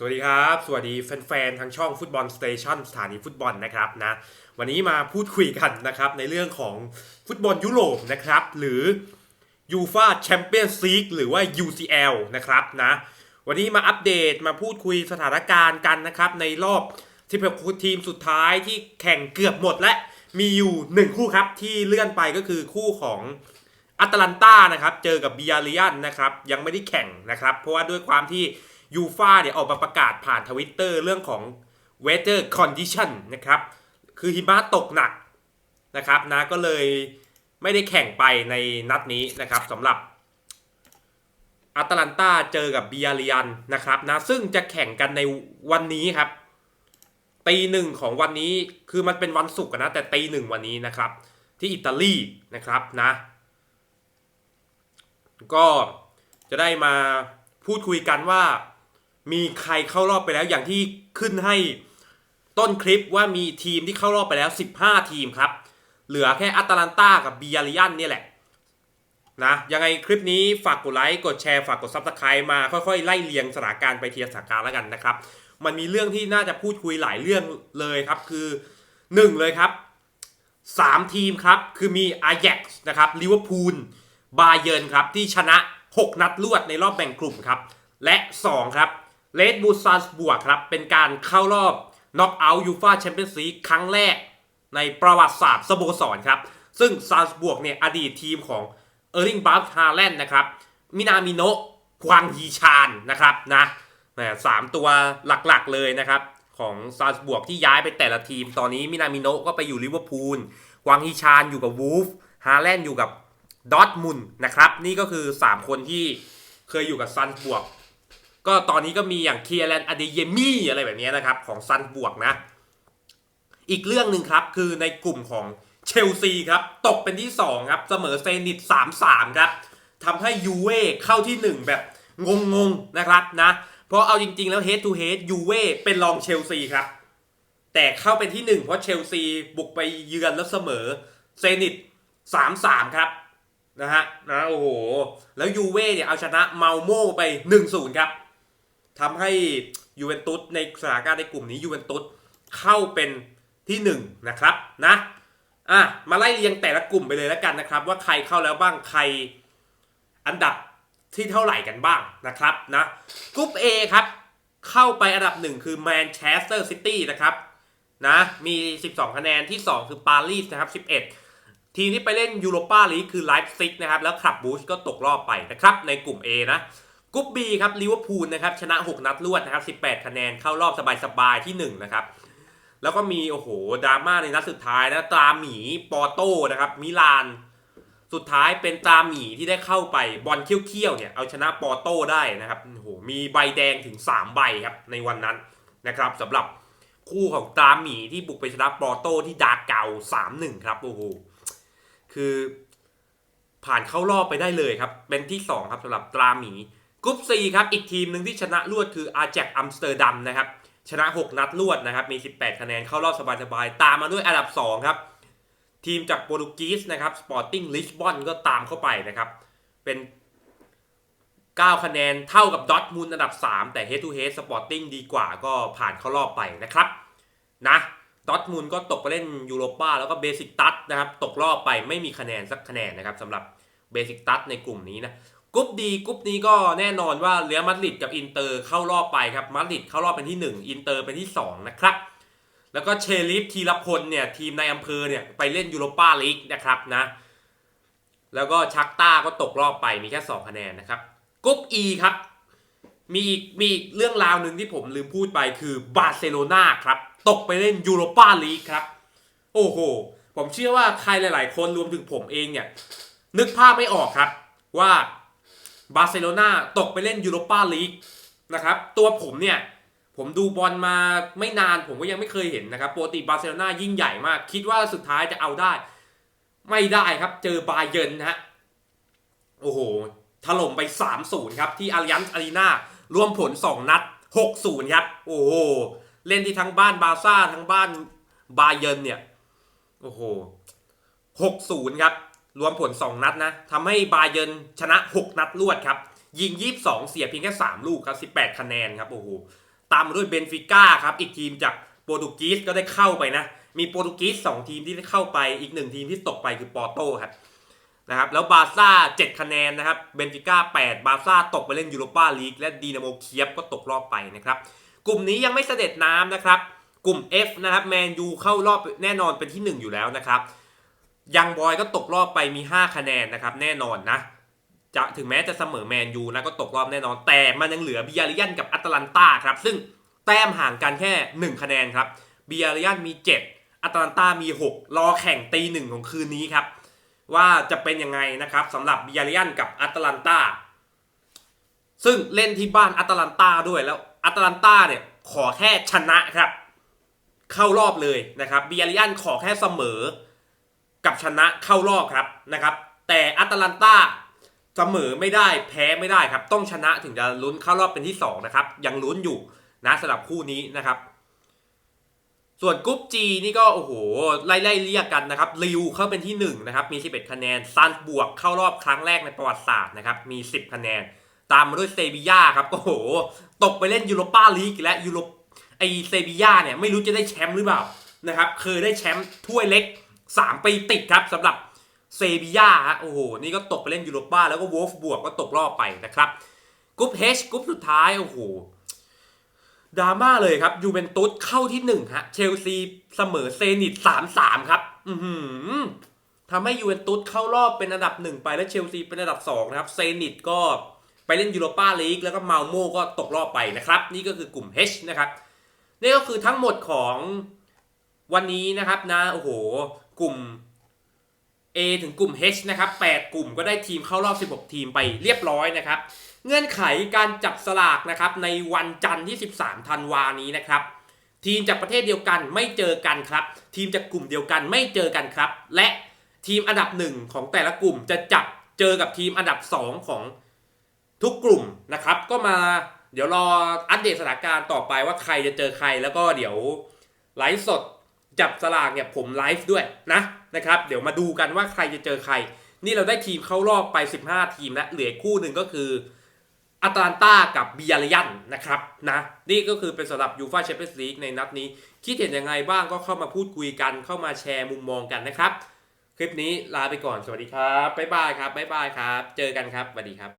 สวัสดีครับ สวัสดีแฟนๆทางช่องฟุตบอลสเตชันสถานีฟุตบอลนะครับนะวันนี้มาพูดคุยกันนะครับในเรื่องของฟุตบอลยุโรปนะครับหรือยูฟาแชมเปี้ยนส์ลีกหรือว่า UCL นะครับนะวันนี้มาอัปเดตมาพูดคุยสถานการณ์กันนะครับในรอบ16ทีมสุดท้ายที่แข่งเกือบหมดและมีอยู่ 1 คู่ครับที่เลื่อนไปก็คือคู่ของอัตแลนตานะครับเจอกับบิอาริยันนะครับยังไม่ได้แข่งนะครับเพราะว่าด้วยความที่ ยูฟาเนี่ยออกมาประกาศผ่านทวิตเตอร์เรื่องของ weather condition นะครับ คือหิมะตกหนักนะครับนะก็เลยไม่ได้แข่งไปในนัดนี้นะครับสำหรับอัตแลนตาเจอกับเบิอาริยันนะครับนะซึ่งจะแข่งกันในวันนี้ครับตีหนึ่งของวันนี้คือมันเป็นวันศุกร์นะแต่ตีหนึ่งวันนี้นะครับ ที่อิตาลีนะครับนะ ก็จะได้มาพูดคุยกันว่า มีใครเข้ารอบไปแล้วอย่างที่ขึ้นให้ต้นคลิปว่ามีทีมที่เข้ารอบไปแล้ว 15 ทีมครับ เหลือแค่อัตแลนตากับบีอาริยันนี่แหละนะยังไงคลิปนี้ฝากกดไลค์กดแชร์ฝากกดซับสไคร b e มาค่อยๆ ไล่เรียงสถานการณ์ไปทีละสถานการณ์แล้วกันนะครับ มันมีเรื่องที่น่าจะพูดคุยหลายเรื่องเลยครับ คือ 1 เลยครับ 3 ทีมครับ คือมีอา a x นะครับลิเวอร์พูลบาเยิร์นครับ ที่ชนะ 6 นัดรวดในรอบแบ่งกลุ่มครับ และ 2 ครับ เลดบูซานบวกครับ เป็นการเข้ารอบน็อกเอาท์ยูฟาแชมเปี้ยนส์ลีกครั้งแรก ในประวัติศาสตร์สโมสรครับ ซึ่งซานบวกเนี่ยอดีตทีมของเออร์ลิงบาร์ฮาแลนด์นะครับ มินามิโนะควางฮีชานนะครับนะสามตัวหลักๆเลยนะครับ ของซานบวกที่ย้ายไปแต่ละทีม ตอนนี้มินามิโนะก็ไปอยู่ลิเวอร์พูลควางฮีชานอยู่กับวูฟฮาแลนด์อยู่กับดอทมุนนะครับ นี่ก็คือ 3 คนที่เคยอยู่กับซันบวก ก็ตอนนี้ก็มีอย่างเคียร์แลนอเดเยมี่อะไรแบบนี้นะครับ ของซันบวกนะ อีกเรื่องหนึ่งครับ คือในกลุ่มของเชลซีครับ ตกเป็นที่ 2 ครับ เสมอเซนิต3-3 ครับทำให้ยูเว่เข้าที่ 1 แบบงงๆนะครับนะ เพราะเอาจริง ๆ แล้ว head to head ยูเว่เป็นรองเชลซีครับ แต่เข้าเป็นที่ 1 เพราะเชลซีบุกไปเยือนแล้วเสมอเซนิต3-3 ครับนะฮะนะโอ้โห แล้วยูเว่เนี่ยเอาชนะเมาโม่ไป 1-0 ครับ ทำให้ยูเวนตุสในสถานการณ์ในกลุ่มนี้ยูเวนตุสเข้าเป็นที่1นนะครับนะอะมาไล่เรียงแต่ละกลุ่มไปเลยแล้วกันนะครับ ว่าใครเข้าแล้วบ้างใครอันดับที่เท่าไหร่กันบ้างนะครับนะกรุ๊ป A ครับ เข้าไปอันดับหนึ่งคือแมนเชสเตอร์ซิตี้นะครับนะมี 12 คะแนนที่ 2 คือปารีสนะครับ 11 ทีมที่ไปเล่นยูโรปาลีกคือไลฟ์ซิกนะครับ แล้วขับบูชก็ตกรอบไปนะครับ ในกลุ่ม A นะ กลุ่ม B ครับลิเวอร์พูลนะครับชนะ 6 นัดรวดนะครับ18 คะแนนเข้ารอบสบายๆที่ 1 นะครับ แล้วก็มีโอ้โหดราม่าในนัดสุดท้ายนะตราหมีปอโต้นะครับมิลาน สุดท้ายเป็นตราหมีที่ได้เข้าไปบอลเขี้ยวๆเนี่ยเอาชนะปอโต้ได้นะครับโอ้โหมีใบแดงถึง 3 ใบครับในวันนั้นนะครับสำหรับคู่ของตราหมีที่บุกไปชนะปอโต้ที่ดาเกา3-1ครับโอ้โหคือผ่านเข้ารอบไปได้เลยครับเป็นที่ 2 ครับสำหรับตราหมี รุ๊ป C ครับ อีกทีมหนึ่งที่ชนะรวดคืออาแจกอัมสเตอร์ดัมนะครับ ชนะ 6 นัดรวดนะครับ มี 18 คะแนนเข้ารอบสบายๆ ตามมาด้วยอันดับ 2 ครับ ทีมจากโปรตุกีสนะครับสปอร์ติ้งลิสบอนก็ตามเข้าไปนะครับ เป็น 9 คะแนนเท่ากับดอทมูลอันดับ 3 แต่ Head to Head Sporting ดีกว่าก็ผ่านเข้ารอบไปนะครับนะดอทมูลก็ตกไปเล่นยูโรปาแล้วก็เบสิกตัสนะครับ ตกรอบไปไม่มีคะแนนสักคะแนนนะครับสำหรับเบสิกตัสในกลุ่มนี้นะ กรุ๊ปดีกรุ๊ปนี้ก็แน่นอนว่าเรอัลมาดริดกับอินเตอร์เข้ารอบไปครับมาดริดเข้ารอบเป็นที่ 1 อินเตอร์เป็นที่ 2 นะครับ แล้วก็เชลิฟทีรพลเนี่ยทีมในอำเภอเนี่ยไปเล่นยูโรปาลีกนะครับนะ แล้วก็ชักต้าก็ตกรอบไปมีแค่2คะแนนนะครับกรุ๊ป E ครับมีอีกมีอีกเรื่องราวหนึ่งที่ผมลืมพูดไปคือบาร์เซโลนาครับตกไปเล่นยูโรปาลีกครับ โอ้โห ผมเชื่อว่าใครหลาย ๆ คนรวมถึงผมเองเนี่ย นึกภาพไม่ออกครับว่า บาร์เซโลนาตกไปเล่นยูโรปาลีกนะครับตัวผมเนี่ยผมดูบอลมาไม่นานผมก็ยังไม่เคยเห็นนะครับปกติบาร์เซโลนายิ่งใหญ่มาก คิดว่าสุดท้ายจะเอาได้ ไม่ได้ครับเจอบาเยิร์นนะฮะโอ้โหถล่มไป 3-0 ครับ ที่อาริยันอารีนารวมผล 2 นัด 6-0 ครับ โอ้โห เล่นที่ทั้งบ้านบาซ่าทั้งบ้านบาเยิร์นเนี่ย โอ้โห 6-0 ครับ รวมผล 2 นัดนะทำให้บาเยินชนะ 6 นัดรวดครับ ยิง 22 เสียเพียงแค่ 3 ลูกครับ 18 คะแนนครับโอ้โหตามมาด้วยเบนฟิก้าครับ อีกทีมจากโปรตุเกสก็ได้เข้าไปนะ มีโปรตุเกสสองทีมที่ได้เข้าไปอีกหนึ่งทีมที่ตกไปคือปอร์โตครับนะครับแล้วบาซ่า 7 คะแนนนะครับเบนฟิก้า 8 บาซ่าตกไปเล่นยูโรปาลีกและดีนาโมเคียฟก็ตกรอบไปนะครับกลุ่มนี้ยังไม่เสด็จน้ำนะครับกลุ่ม F นะครับแมนยูเข้ารอบแน่นอนเป็นที่ 1 อยู่แล้วนะครับ ยังบอยก็ตกรอบไปมี 5 คะแนนนะครับแน่นอนนะจะถึงแม้จะเสมอแมนยูนะก็ตกรอบแน่นอน แต่มันยังเหลือบิยาริยันกับอัตแลนตาครับ ซึ่งแต้มห่างกันแค่ 1 คะแนนครับบิยาริยันมี 7 อัตแลนตามี 6 รอแข่งตีหนึ่งของคืนนี้ครับ ว่าจะเป็นยังไงนะครับสำหรับบิยาริยันกับอัตแลนตาซึ่งเล่นที่บ้านอัตแลนตาด้วยแล้วอัตแลนตาเนี่ยขอแค่ชนะครับ เข้ารอบเลยนะครับบิยาริยันขอแค่เสมอ กับชนะเข้ารอบครับนะครับ แต่อัตแลนตาเสมอไม่ได้แพ้ไม่ได้ครับ ต้องชนะถึงจะลุ้นเข้ารอบเป็นที่สองนะครับยังลุ้นอยู่นะสำหรับคู่นี้นะครับ ส่วนกรุ๊ป G นี่ก็โอ้โหไล่ไล่เรียกกันนะครับริวเข้าเป็นที่1นะครับมี 11 คะแนนซันบวกเข้ารอบครั้งแรกในประวัติศาสตร์นะครับมี 10 คะแนน ตามมาด้วยเซบียาครับโอ้โห ตกไปเล่นยูโรปาลีกและยูโรไอเซบียาเนี่ยไม่รู้จะได้แชมป์หรือเปล่านะครับเคยได้แชมป์ถ้วยเล็ก 3ปีติดครับสำหรับเซบียาฮะโอ้โห นี่ก็ตกไปเล่นยูโรปาแล้วก็วอลฟบวกก็ตกรอบไปนะครับกรุ๊ป H กรุ๊ปสุดท้าย โอ้โหดราม่าเลยครับยูเวนตุสเข้าที่หนึ่งฮะเชลซีเสมอเซนิตสามสามครับ อือหือทำให้ยูเวนตุสเข้ารอบเป็นอันดับหนึ่งไปและเชลซีเป็นอันดับสองนะครับ เซนิตก็ไปเล่นยูโรปาลีกแล้วก็มาโมก็ตกรอบไปนะครับ นี่ก็คือกลุ่ม H นะครับนี่ก็คือทั้งหมดของวันนี้นะครับนะโอ้โห กลุ่ม A ถึงกลุ่ม H นะครับ 8 กลุ่มก็ได้ทีมเข้ารอบ 16 ทีมไปเรียบร้อยนะครับ เงื่อนไขการจับสลากนะครับในวันจันทร์ที่ 13 ธันวานี้นะครับ ทีมจากประเทศเดียวกันไม่เจอกันครับ ทีมจากกลุ่มเดียวกันไม่เจอกันครับ และทีมอันดับหนึ่งของแต่ละกลุ่มจะจับเจอกับทีมอันดับ 2 ของทุกกลุ่มนะครับ ก็มาเดี๋ยวรออัปเดตสถานการณ์ต่อไปว่าใครจะเจอใครแล้วก็เดี๋ยวไลฟ์สด จับสลากเนี่ยผมไลฟ์ด้วยนะนะครับเดี๋ยวมาดูกันว่าใครจะเจอใคร นี่เราได้ทีมเข้ารอบไป 15 ทีมแล้วเหลือคู่หนึ่งก็คืออาตาลันตากับเบิยริยันนะครับนะนี่ก็คือเป็นสำหรับยูฟาแชมเปี้ยนส์ลีกในนัดนี้ คิดเห็นยังไงบ้างก็เข้ามาพูดคุยกันเข้ามาแชร์มุมมองกันนะครับ คลิปนี้ลาไปก่อนสวัสดีครับบ๊ายบายครับบ๊ายบายครับ เจอกันครับสวัสดีครับ